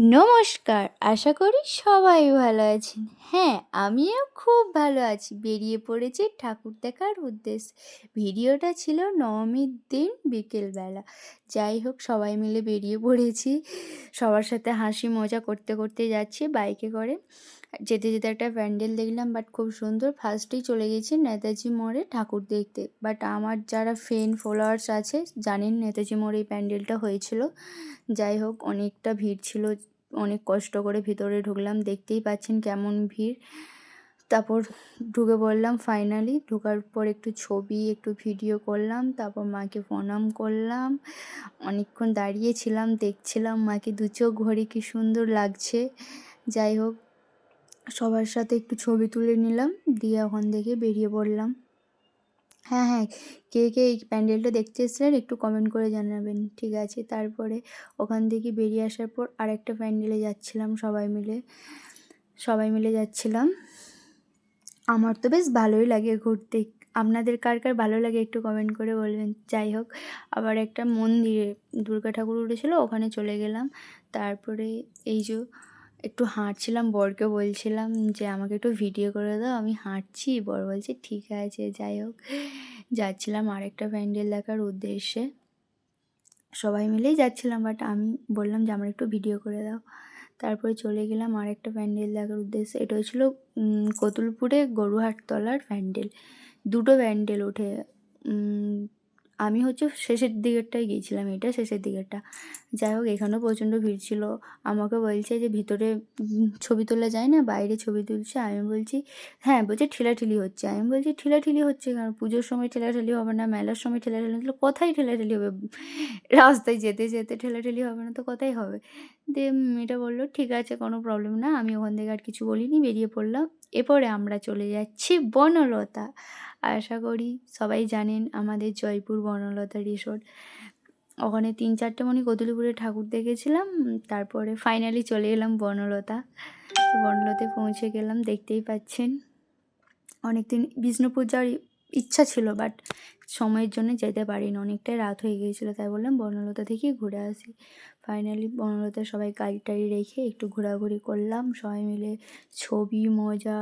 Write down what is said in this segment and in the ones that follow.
নমস্কার, আশা করি সবাই ভালো আছেন। হ্যাঁ আমিও খুব ভালো আছি। বেরিয়ে পড়েছি ঠাকুর দেখার উদ্দেশ্য। ভিডিওটা ছিল নবমীর দিন বিকেলবেলা। যাই হোক, সবাই মিলে বেরিয়ে পড়েছি। সবার সাথে হাসি মজা করতে করতে যাচ্ছি বাইকে করে। যেতে যেতে একটা প্যান্ডেল দেখলাম বাট খুব সুন্দর। ফার্স্টেই চলে গেছি নেতাজি মোড়ে ঠাকুর দেখতে। বাট আমার যারা ফ্রেন্ড ফলোয়ার্স আছে, জানেন নেতাজি মোড়ে এই প্যান্ডেলটা হয়েছিল। যাই হোক, অনেকটা ভিড় ছিল, অনেক কষ্ট করে ভিতরে ঢুকলাম, দেখতেই পাচ্ছেন কেমন ভিড়। তারপর ঢুকে পড়লাম ফাইনালি ঢোকার পর একটু ছবি, একটু ভিডিও করলাম, তারপর মাকে প্রণাম করলাম। অনেকক্ষণ দাঁড়িয়েছিলাম দেখছিলাম মাকে, দু চোখ ঘড়ি কী সুন্দর লাগছে। যাই হোক সবার সাথে একটু ছবি তুলে নিলাম, দিয়ে ওখান থেকে বেরিয়ে পড়লাম। হ্যাঁ হ্যাঁ কে কে এই প্যান্ডেলটা দেখতে এসেছিলেন একটু কমেন্ট করে জানাবেন, ঠিক আছে? তারপরে ওখান থেকে বেরিয়ে আসার পর আরেকটা প্যান্ডেলে যাচ্ছিলাম সবাই মিলে সবাই মিলে যাচ্ছিলাম। আমার তো বেশ ভালোই লাগে ঘুরতে। আপনাদের কার কার ভালো লাগে একটু কমেন্ট করে বলবেন। যাই হোক, আবার একটা মন্দিরে দুর্গা ঠাকুর উঠেছিলো, ওখানে চলে গেলাম। তারপরে এই যে একটু হাঁটছিলাম, বরকে বলছিলাম যে, আমাকে একটু ভিডিও করে দাও, আমি হাঁটছি। বর বলছে, ঠিক আছে, যাই হোক। যাচ্ছিলাম আরেকটা প্যান্ডেল দেখার উদ্দেশ্যে। সবাই মিলেই যাচ্ছিলাম বাট আমি বললাম যে, আমার একটু ভিডিও করে দাও। তারপরে চলে গেলাম আরেকটা প্যান্ডেল দেখার উদ্দেশ্যে। এটা হচ্ছিল কতুলপুরে গরুহাটতলার প্যান্ডেল। দুটো প্যান্ডেল ওঠে আমি হচ্ছে শেষের দিকেরটাই গিয়েছিলাম, এটা শেষের দিকেরটা। যাই হোক, এখানেও প্রচণ্ড ভিড় ছিল। আমাকে বলছে যে, ভিতরে ছবি তোলা যায় না? বাইরে ছবি তুলছে? আমি বলছি হ্যাঁ বলছে, ঠেলাঠেলি হচ্ছে। আমি বলছি, ঠেলাঠেলি হচ্ছে কারণ পুজোর সময় ঠেলাঠেলি হবে না, মেলার সময় ঠেলাঠেলি তাহলে কোথায় ঠেলাঠেলি হবে? রাস্তায় যেতে যেতে ঠেলাঠেলি হবে না তো কোথায় হবে? দিয়ে মেয়েটা বলল, ঠিক আছে, কোনো প্রবলেম না, আমি ওখান থেকে আর কিছু বলিনি, বেরিয়ে পড়লাম। এরপরে আমরা চলে যাচ্ছি বনলতা। আশা করি সবাই জানেন আমাদের জয়পুর বনলতা রিসোর্ট ওখানে তিন চারটে মনি কদলিপুরে ঠাকুর দেখেছিলাম, তারপরে ফাইনালি চলে এলাম বনলতা। বনলতে পৌঁছে গেলাম, দেখতেই পাচ্ছেন। অনেকদিন বিষ্ণুপুর যাওয়ার ইচ্ছা ছিল বাট সময়ের জন্য যেতে পারিনি। অনেকটাই রাত হয়ে গিয়েছিল, তাই বললাম বনলতা থেকে ঘুরে আসি। ফাইনালি বনলতা সবাই গাড়ি টাড়ি রেখে একটু ঘোরাঘুরি করলাম। সবাই মিলে ছবি, মজা,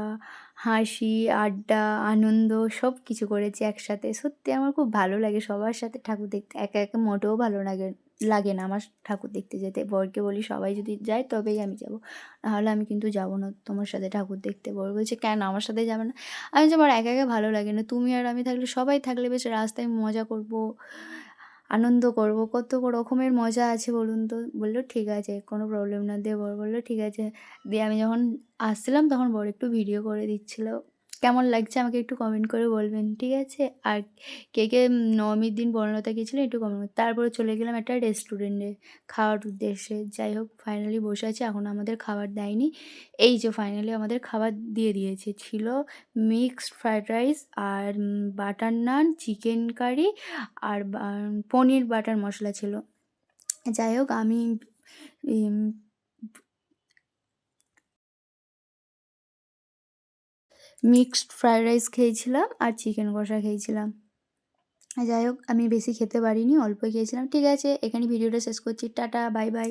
হাসি, আড্ডা, আনন্দ সব কিছু করেছি একসাথে। সত্যি আমার খুব ভালো লাগে সবার সাথে। ঠাকুর দেখতে একা একা মোটেও ভালো লাগে লাগে না আমার ঠাকুর দেখতে যেতে। বরকে বলি, সবাই যদি যায় তবেই আমি যাব। নাহলে আমি কিন্তু যাব না তোমার সাথে ঠাকুর দেখতে। বর বলছে, কেন? আমার সাথে যাবে না? আমি যে আমার একা একা ভালো লাগে না। তুমি আর আমি থাকলে, সবাই থাকলে বেশ রাস্তায় মজা করব, আনন্দ করব। কত রকমের মজা আছে বলুন তো? বলল, ঠিক আছে, কোনো প্রবলেম না। দিয়ে বর বলল, ঠিক আছে। দিয়ে আমি যখন আসছিলাম, তখন বর একটু ভিডিও করে দিচ্ছিল। কেমন লাগছে আমাকে একটু কমেন্ট করে বলবেন, ঠিক আছে? আর কে কে নবমীর দিন বর্ণতা গিয়েছিলেন একটু কমেন্ট তারপরে চলে গেলাম একটা রেস্টুরেন্টে খাওয়ার উদ্দেশ্যে। যাই হোক ফাইনালি বসে আছি, এখন আমাদের খাবার দেয়নি। এই যে ফাইনালি আমাদের খাবার দিয়ে দিয়েছে, ছিল মিক্সড ফ্রায়েড রাইস আর বাটার নান চিকেন কারি আর পনির বাটার মশলা ছিল। যাই হোক, আমি মিক্সড ফ্রায়েড রাইস খেয়েছিলাম আর চিকেন কষা খেয়েছিলাম। যাই হোক, আমি বেশি খেতে পারিনি, অল্পই খেয়েছিলাম। ঠিক আছে এখানে ভিডিওটা শেষ করছি। Tata, bye bye.